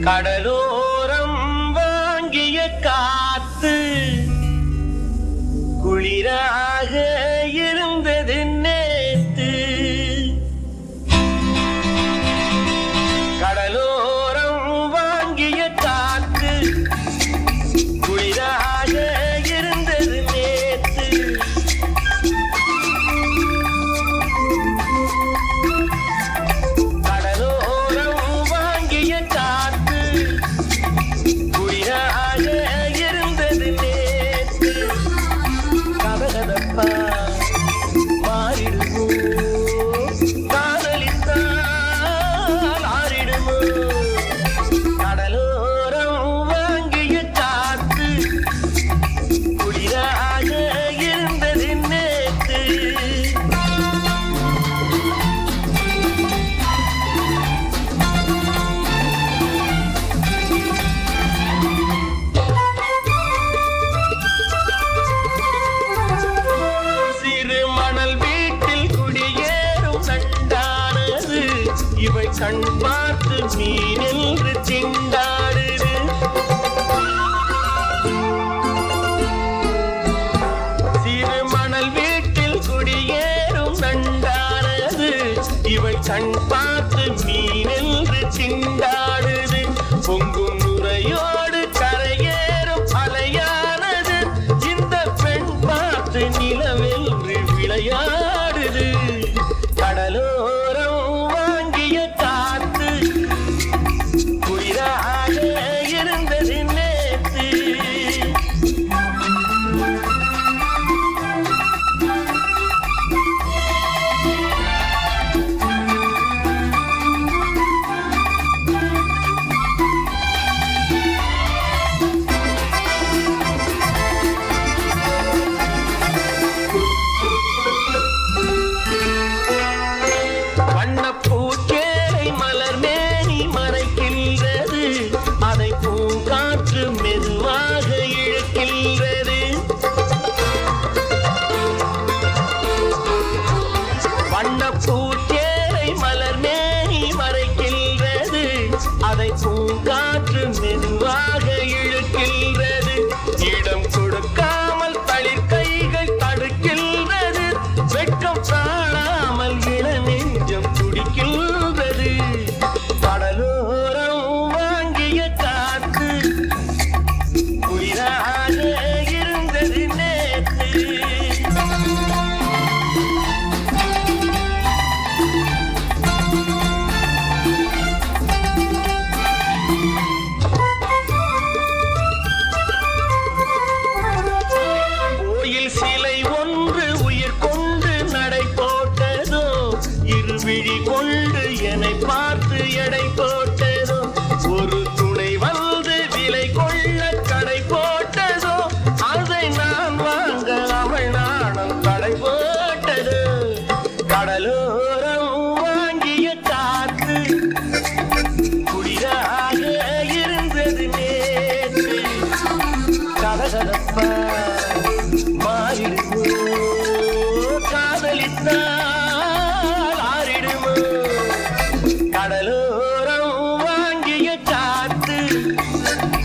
கடலோரம் வாங்கிய காத்து குளிராக இவை கண் பார்த்து மீன் என்று திண்டாடுது சிறு மணல் வீட்டில் குடியேறும் நண்டானது. இவை கண் பார்த்து மீன் என்று திண்டாடுது பொங்கும் Oh. எடை போட்டதோ? ஒரு துணை வந்து விலை கொள்ள கடை போட்டதோ? அதை நான் வாங்க அவள் நாணம் கடை போட்டது? கடலோரம் வாங்கிய காத்து குளிராக இருந்தது நேற்று. கதகதப்ப மாறிடுமோ? காதலித்தான் Música